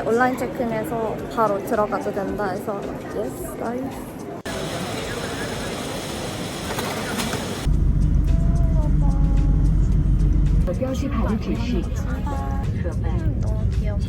온라인 체크인해서 바로 들어가도 된다 해서 yes, nice. 음, 너무 귀여운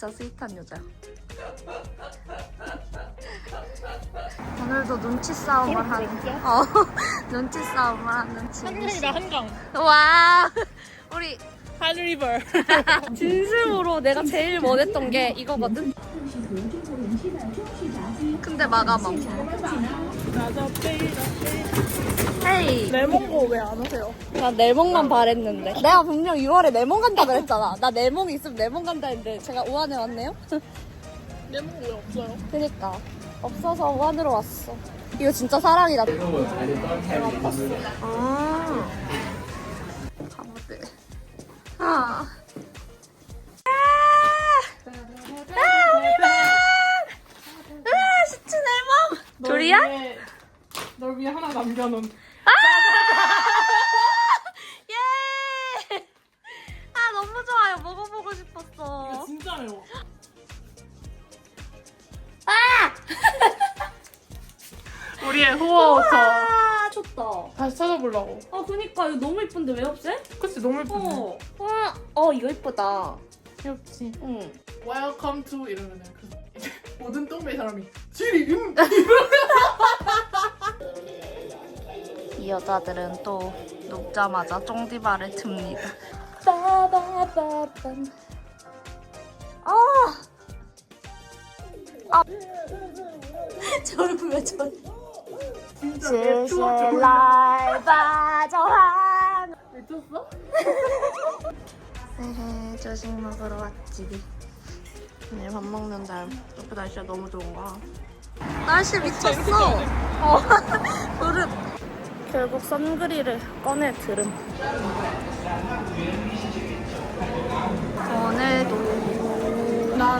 진짜 스윗한 여자야. 오늘도 눈치 싸움을 하는. 어, 눈치 싸움을 하는 진심. 한강이다 한강 와, 우리 한리버 진심으로 내가 제일 원했던 게 이거거든. 근데 빼이라 헤이. 레몬고 왜 안 오세요? 나 내몽만 바랬는데. 내가 분명 6월에 내몽 간다 그랬잖아. 나 내몽 있으면 내몽 간다 했는데 제가 우한에 왔네요. 레몬고 왜 없어요? 그니까 없어서 우한으로 왔어. 이거 진짜 사랑이다. 아. 가보들. 아. 아, 우리 방! 으아, 시친 앨범! 조리야? 널 위해 하나 남겨놓은 예! 아, 너무 좋아요. 먹어보고 이거 싶었어. 진짜 매워 아! 우리의 후어워 좋다. 다시 찾아보려고 아, 그니까 이거 너무 예쁜데 왜 없애? 그치 너무 예쁘네 어. 와, 어, 이거 예쁘다. 귀엽지 응. Welcome to 이러면은 그 모든 똥배 사람이 지금 이 여자들은 또 눕자마자 쫑디바를 틉니다. 빠바바밤. 아! 아! 저 얼굴 왜 저래? 진짜 좀날 빠져한 미쳤어? 네, 조식 먹으러 왔지. 오늘 밥 먹는 날 옆에 날씨가 너무 좋은 거야. 날씨 미쳤어. 어, 무릎. 결국 선그릴을 꺼내 들음.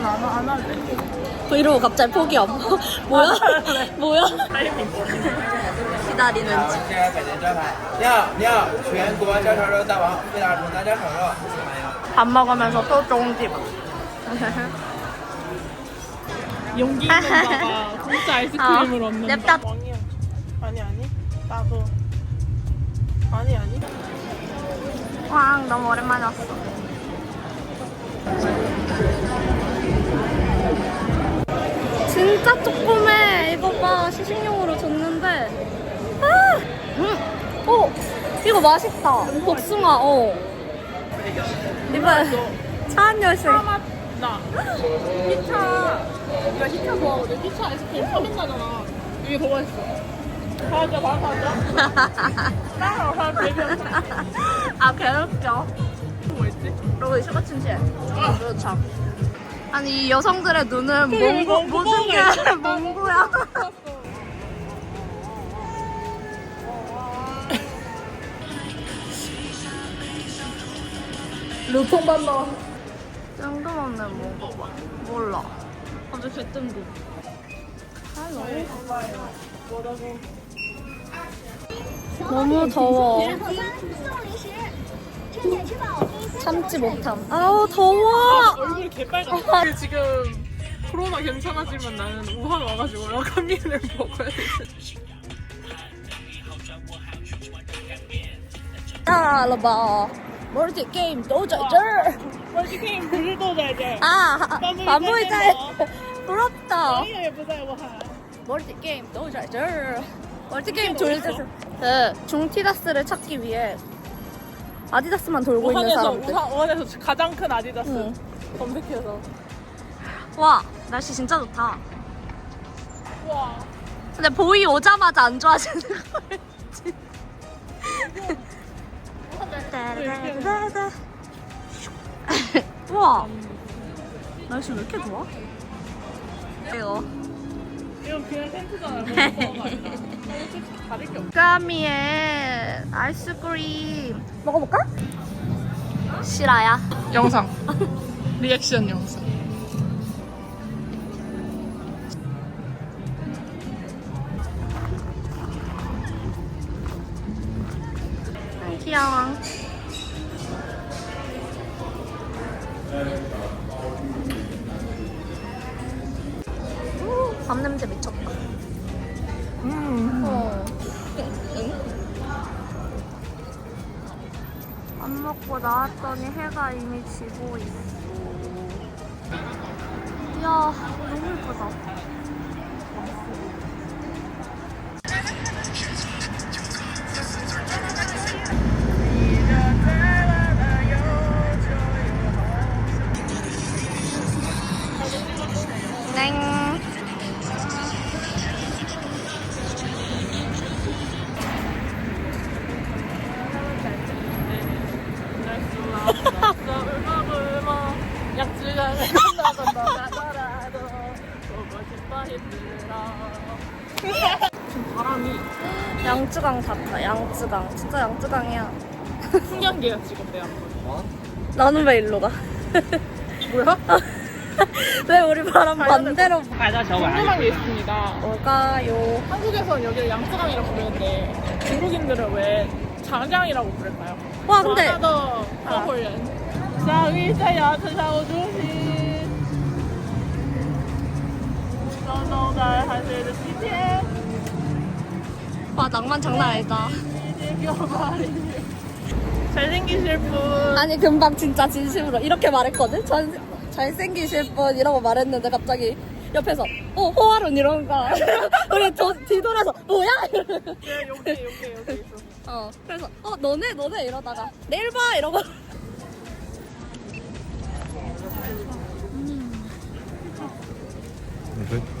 오늘도 난안 할래 이러고 갑자기 포기함. 뭐야? 뭐야? 타이밍 기다리는 중. 这个海鲜招牌，你好，你好，全国家炒肉大王，费大厨大家炒肉， 밥 먹으면서 또 쫑디바. 용기 있는 자가 공짜 아이스크림을 아, 얻는다 냅다. 왕이야 아니 아니 나도 아니 아니 왕 너무 오랜만에 왔어. 진짜 조그매. 이거 봐 시식용으로 줬는데. 아, 음, 어, 이거 맛있다. 복숭아. 어. 이거 차한 열쇠. 나 히차 내가 히차 좋아하거든 히차 아이스크림 서민 나잖아 이게 더 맛있어 사자 사자 사자 아 개웃겨. 뭐였지? 그리고 이 슈가침치. 그렇죠. 아니 이 여성들의 눈은 그래, 몽고 몽고 모든 게 몽고야. 몽고야. 루통만 넣어 뜬금없는 먹어봐. 몰라. 아주 개뜬금. 너무 더워. 참지 못함. 아우 더워. 아, 얼굴 개빨갛다. 지금 코로나 괜찮아지면 나는 우한 와가지고 어, 라면을 먹어야 되지. 아, 러봐. 멀티 게임 도저이저. 멀티 게임 물도 되지. 아, 반부이자. 아, 부럽다. 멀티 게임 도저이저. 멀티 게임 돌려서 그 중티다스를 찾기 위해 아디다스만 돌고 있는 우한에서 사람들. 우한에서 가장 큰 아디다스 응. 검색해서. 와 날씨 진짜 좋다. 와. 근데 보이 오자마자 안 좋아지는 거야. 우와 날씨 왜 이렇게 좋아? 이거 이건 그냥 텐트잖아. 솔직히 다를 게 없어. 까미의 아이스크림 먹어볼까? 실화야. 영상. 리액션 영상. 음. 어. 밥 먹고 나왔더니 해가 이미 지고 있어. 이야, 너무 예쁘다. 예쁘다. 지금 바람이 양쯔강 잡다. 양쯔강. 진짜 양쯔강이야. 풍경계야 지금 내 앞에. 어? 나는 왜 일로 가? 뭐야? 아, 왜 우리 바람 반대로 가자 저거 궁금한 게 있습니다. 올까요? 한국에서는 여기를 양쯔강이라고 부르는데 중국인들은 왜 장장이라고 부를까요? 와 근데 하나 더 아. 더홀 싸위 싸야 차사오 조심. 너너 날 하늘을 피해 와 낭만 장난 아니다. 잘생기실 분. 아니 금방 진짜 진심으로 이렇게 말했거든? 전 잘생기실 분 이러고 말했는데 갑자기 옆에서 어 호화론 이런 거. 우리 저 뒤돌아서 뭐야? 야 여기 여기 여기 있어 어 그래서 어 너네 너네 이러다가 내일 봐! 이러고. 음. 네. 네.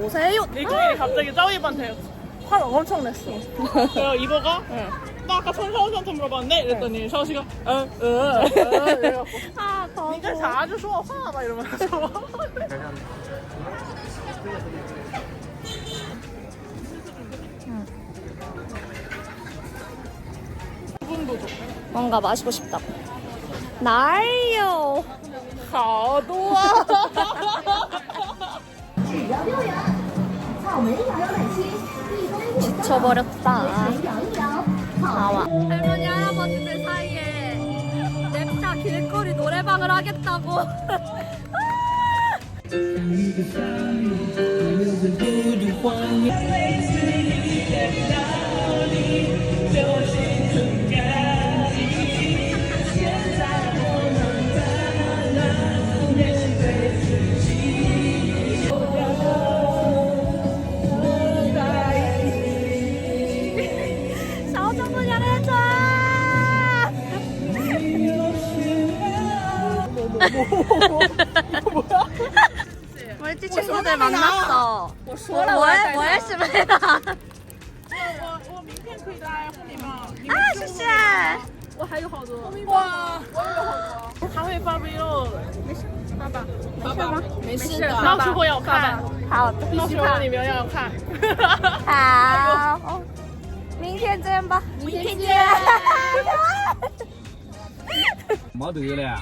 오세요. 일주일이 갑자기 짜위반테 화를 엄청 냈어. 그래서 이거가 네. 나 아까 천사오한테 물어봤는데 이랬더니 서씨가 응응 어, 어. 어, 이래갖고 아, 더워. 니가 자주 좋아 화막 이러면서 기분도 좋고 뭔가 마시고 싶다고. 날려. 가도와 지쳐버렸다. 나와. 할머니 할아버지들 사이에 냅타 길거리 노래방을 하겠다고. 멀티 친구들 만났어. 뭐래 뭐해 뭐해 시메라. 我我明天可以带后面吗？ 아 슈슈. 我还有好多哇，我也有好多，还会发 vlog，没事，发吧，发吧，没事的，到时候要看，好，到时候你们要看，好。哦明天见吧，明天见。没得了，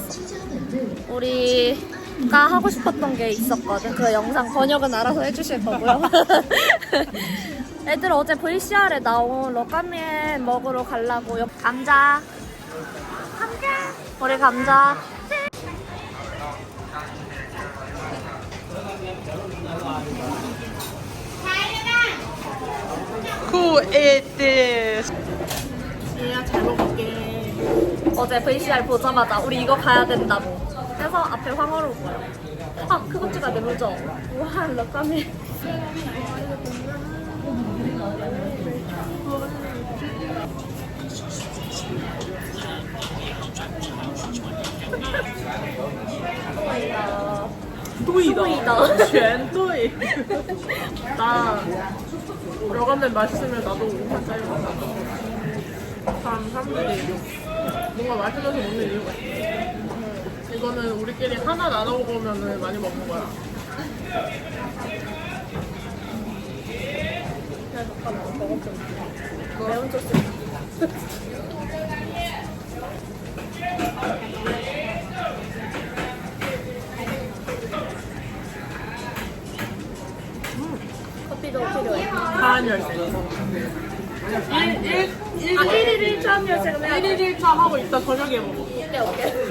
우리가 하고 싶었던 게 있었거든. 그 영상 번역은 알아서 해주실 거고요. 애들 어제 VCR에 나온 러가미엔 먹으러 가려고. 요 감자. 감자. 우리 감자. 얘야 잘 먹을게. 어제 VCR 보자마자 우리 이거 가야 된다고. 그래서 앞에 황홀을 보여. 아, 그거 찍어야 돼, 루저. 와, 러가미. 또이다. 또이다. 全对.나 여간면 맛있으면 나도 5만 짜리 먹어. 참 사람들이 뭔가 맛있어서 먹는 이유가 있어. 이거는 우리끼리 하나 나눠 먹으면 많이 먹는 거야. 매운 소스. 커피도 필요해. 하한 열쇠. 1, 1, 1, 아, 1일 1차 열쇠 그럼 해야 돼. 1일 1차 하고 이따 저녁에 먹어. 오케이, 오케이.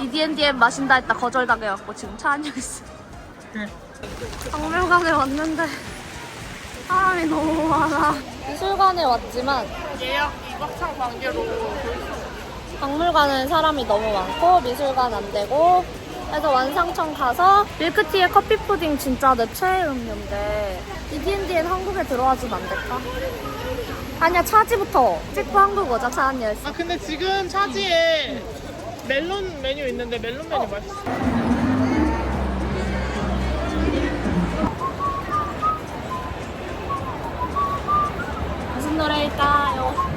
EDNDM 마신다 했다 거절당해갖고 지금 차 안녕 있어. 박물관에 왔는데 사람이 너무 많아. 미술관에 왔지만 예약 입학창 관계로 박물관은 사람이 너무 많고 미술관 안 되고 그래서 완상청 가서 밀크티에 커피 푸딩 진짜 내 최애 음료인데 EDNDN 한국에 들어와 주면 안 될까? 아니야 차지부터. 찍고 한국 오자 차 안녕 아 근데 지금 차지에 멜론 메뉴 있는데 멜론 메뉴 맛있어. 무슨 노래일까요?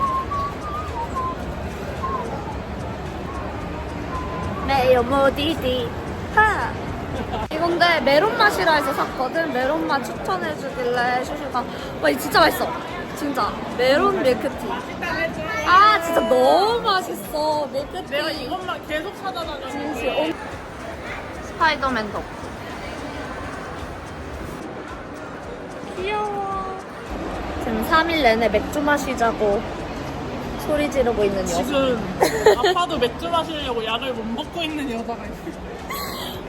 매일 모디디. 하! 이건데 메론 맛이라 해서 샀거든. 메론 맛 추천해주길래 슈슈가. 와 진짜 맛있어. 진짜 메론 밀크티. 아 진짜 너무 맛있어. 밀크티. 내가 이것만 계속 찾아다녔는데 진실 온- 스파이더맨도. 귀여워. 지금 3일 내내 맥주 마시자고 소리 지르고 있는 여자. 지금 아파도 맥주 마시려고 약을 못 먹고 있는 여자가 있어.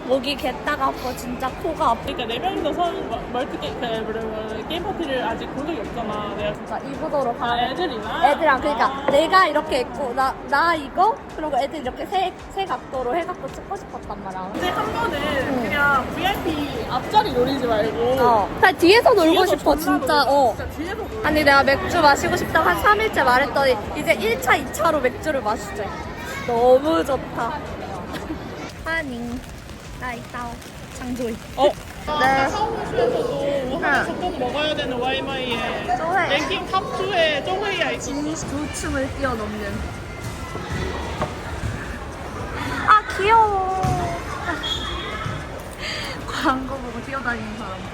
목이 개따가 아파 진짜 코가 아파. 그러니까 네 명이서 선 멀티 게임 그 게임 파티를 아직 본 적이 없잖아. 내가 진짜 이부도로 아돼 애들이나. 애들이랑 그러니까 아. 내가 이렇게 있고 나, 나 이거? 그리고 애들 이렇게 세, 세 각도로 해갖고 찍고 싶었단 말이야. 근데 한 번은 그냥 VIP 앞자리 노리지 말고. 어. 그냥 뒤에서 놀고 뒤에서 싶어 존나 진짜. 놀고 어. 진짜 뒤에서 놀고 아니 내가 맥주 마시고 싶다고 한 3일째 말했더니 이제 1차 2차로 맥주를 마시재 너무 좋다. 하닝 나 이따오 장조이. 어? 네. 사무실에서도 하나서 꼭 먹어야 되는 와이마이에 쪼해 랭킹 탑2에 쪼헤이야 있어 두 층을 뛰어넘는. 아 귀여워. 광고 보고 뛰어다니는 사람들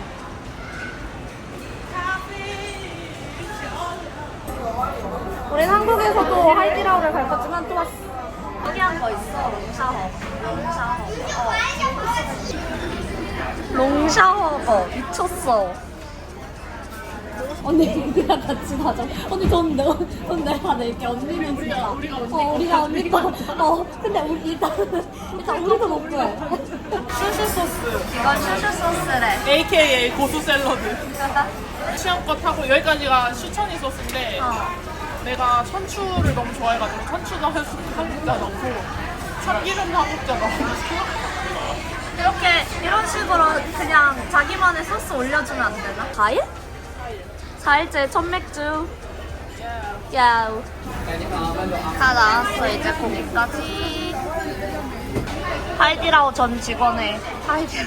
우린 한국에서도 하이디라오를 갈 거지만 또 왔어 특이한 거 있어 롱샤워 롱샤워 롱샤워거 미쳤어 언니 우리랑 같이 가자. 언니 돈, 내, 돈 내가 낼게. 언니는 진짜. 우리가 언니 어, 우리가 언니 거. 어, 근데 우리 일단 일단 우리도 못 구해. 슈슈 소스 이건 슈슈 소스래. AKA 고수 샐러드 취향껏 하고 여기까지가 슈천이 소스인데 어. 내가 천추를 너무 좋아해가지고 천추도 한 스- 한 국자 넣고 참기름도 한 국자 넣고 이렇게 이런 식으로 그냥 자기만의 소스 올려주면 안 되나? 과일? 4일째 첫 맥주. 야우. 다 나왔어 이제 고기까지. 하이디라오 전 직원의 하이디.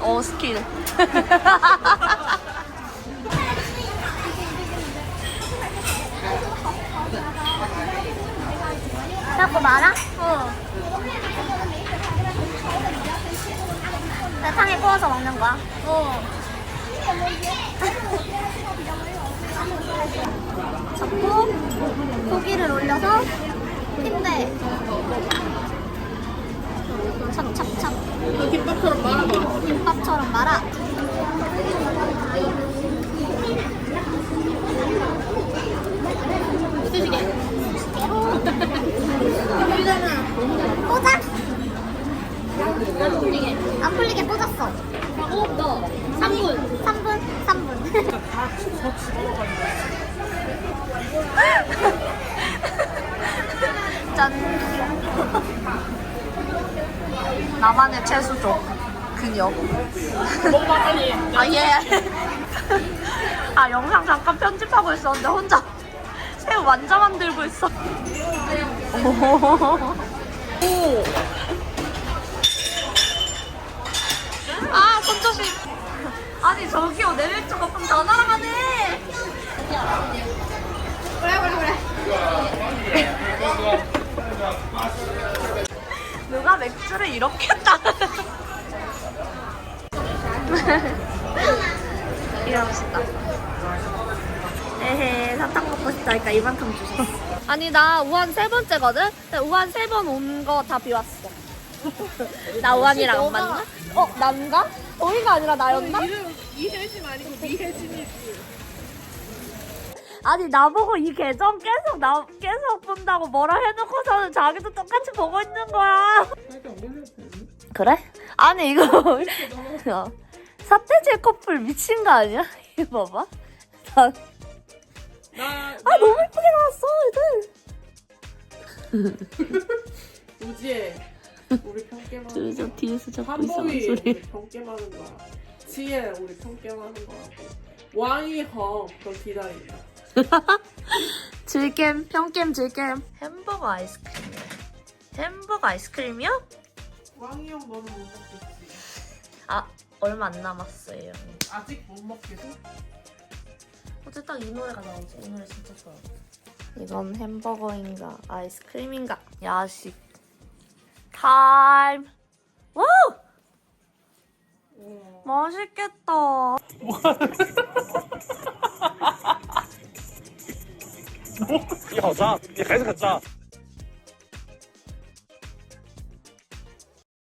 오 스킬. 자꾸 말아? 어. 탕에 구워서 먹는 거야? 어. 잡고 고기를 올려서 힘내. 찹찹찹. 김밥처럼 말아봐. 김밥처럼 말아. 꽂아. 안 풀리게. 안 풀리게 꽂았어. 어, 너. 3분. 3분? 3분. 짠. 나만의 채수족. 근역. 뭔가 빨리. 아, 예. 아, 영상 잠깐 편집하고 있었는데 혼자 새우 완자 만들고 있어. 오. 아, 손 조심. 아니, 저기요. 내 맥주 거품 다 날아가네. 누가 맥주를 이렇게 따 이러시다. 에헤, 사탕 먹고 싶다니까 이만큼 주셨어. 아니, 나 우한 세 번째거든? 근데 우한 세 번 온 거 다 비왔어. 나 우한이랑 안 맞나? 어, 난가? 너희가 아니라 나였나? 이름 이혜진 아니고 미혜진이지. 아니, 나보고 이 계정 계속, 나, 계속 본다고 뭐라 해놓고서는 자기도 똑같이 보고 있는 거야. 그래? 아니, 이거. 어. 사태질 커플 미친 거 아니야? 이거 봐봐. 나, 나, 아, 너무 예쁘게 나왔어, 애들. 우지혜. 우리 평겜하는 둘이 저 뒤에서 잡고 한복이 이상한 우리 소리. 평겜하는 거야. 지혜 우리 평겜하는 거야. 왕이허 너 기다린다. 즐겜, 평겜, 즐겜. 햄버거 아이스크림이야. 햄버거 아이스크림이요? 왕이형 너는 못 먹겠지. 아, 얼마 안 남았어요. 아직 못 먹겠어? 어제 딱 이 노래가 나오지. 이 노래 진짜 좋아. 이건 햄버거인가 아이스크림인가? 야식 타임. 와우! 맛있겠다. 你好渣，你还是很渣。